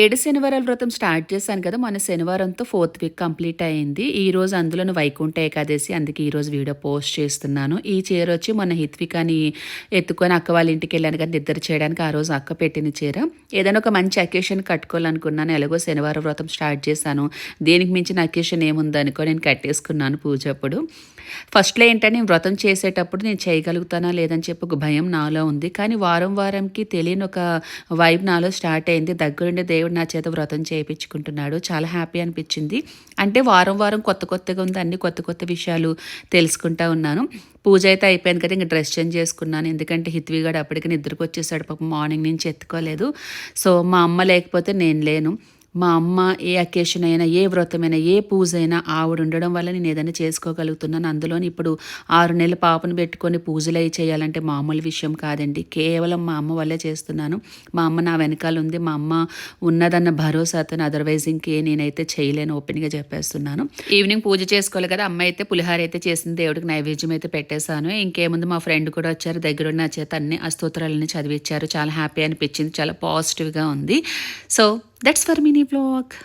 ఏడు శనివారాల వ్రతం స్టార్ట్ చేశాను కదా మన శనివారంతో ఫోర్త్ వీక్ కంప్లీట్ అయింది ఈ రోజు అందులోను వైకుంఠ ఏకాదశి అందుకే ఈ రోజు వీడియో పోస్ట్ చేస్తున్నాను. ఈ చీర వచ్చి మన హిత్వికాని ఎత్తుకొని అక్క వాళ్ళ ఇంటికి వెళ్ళాను కానీ నిద్ర చేయడానికి ఆ రోజు అక్క పెట్టిన చీర. ఏదైనా ఒక మంచి అకేషన్ కట్టుకోవాలనుకున్నాను ఎలాగో శనివారం వ్రతం స్టార్ట్ చేశాను. దీనికి మించిన అకేషన్ ఏముందనుకో నేను కట్టేసుకున్నాను పూజ అప్పుడు. ఫస్ట్లో ఏంటంటే నేను వ్రతం చేసేటప్పుడు నేను చేయగలుగుతానా లేదని చెప్పి ఒక భయం నాలో ఉంది. కానీ వారం వారంకి తెలియని ఒక వైబ్ నాలో స్టార్ట్ అయింది. దగ్గరుండి దేవుడు నా చేత వ్రతం చేయించుకుంటున్నాడు. చాలా హ్యాపీ అనిపించింది. అంటే వారం వారం కొత్త కొత్తగా ఉంది. అన్ని కొత్త కొత్త విషయాలు తెలుసుకుంటా ఉన్నాను. పూజ అయితే అయిపోయింది కదా ఇంకా డ్రెస్ చేంజ్ చేసుకున్నాను. ఎందుకంటే హిత్విగాడు అప్పటికి నిద్రకు వచ్చేసాడు. పాపం మార్నింగ్ నుంచి ఎత్తుకోలేదు. సో మా అమ్మ లేకపోతే నేను లేను. మా అమ్మ ఏ అకేషన్ అయినా ఏ వ్రతమైనా ఏ పూజ అయినా ఆవిడ ఉండడం వల్ల నేను ఏదైనా చేసుకోగలుగుతున్నాను. అందులో ఇప్పుడు ఆరు నెలల పాపను పెట్టుకొని పూజలు అవి చేయాలంటే మామూలు విషయం కాదండి. కేవలం మా అమ్మ వల్లే చేస్తున్నాను. మా అమ్మ నా వెనకాల ఉంది. మా అమ్మ ఉన్నదన్న భరోసాతో అదర్వైజ్ ఇంకే నేనైతే చేయలేను. ఓపెన్గా చెప్పేస్తున్నాను. ఈవినింగ్ పూజ చేసుకోవాలి కదా. అమ్మ అయితే పులిహార అయితే చేసింది. దేవుడికి నైవేద్యం అయితే పెట్టేశాను. ఇంకేముంది? మా ఫ్రెండ్ కూడా వచ్చారు. దగ్గర ఉన్న చేత అన్ని అస్తోత్రాలని చదివించారు చాలా హ్యాపీ అనిపించింది. చాలా పాజిటివ్గా ఉంది. So that's for mini vlog.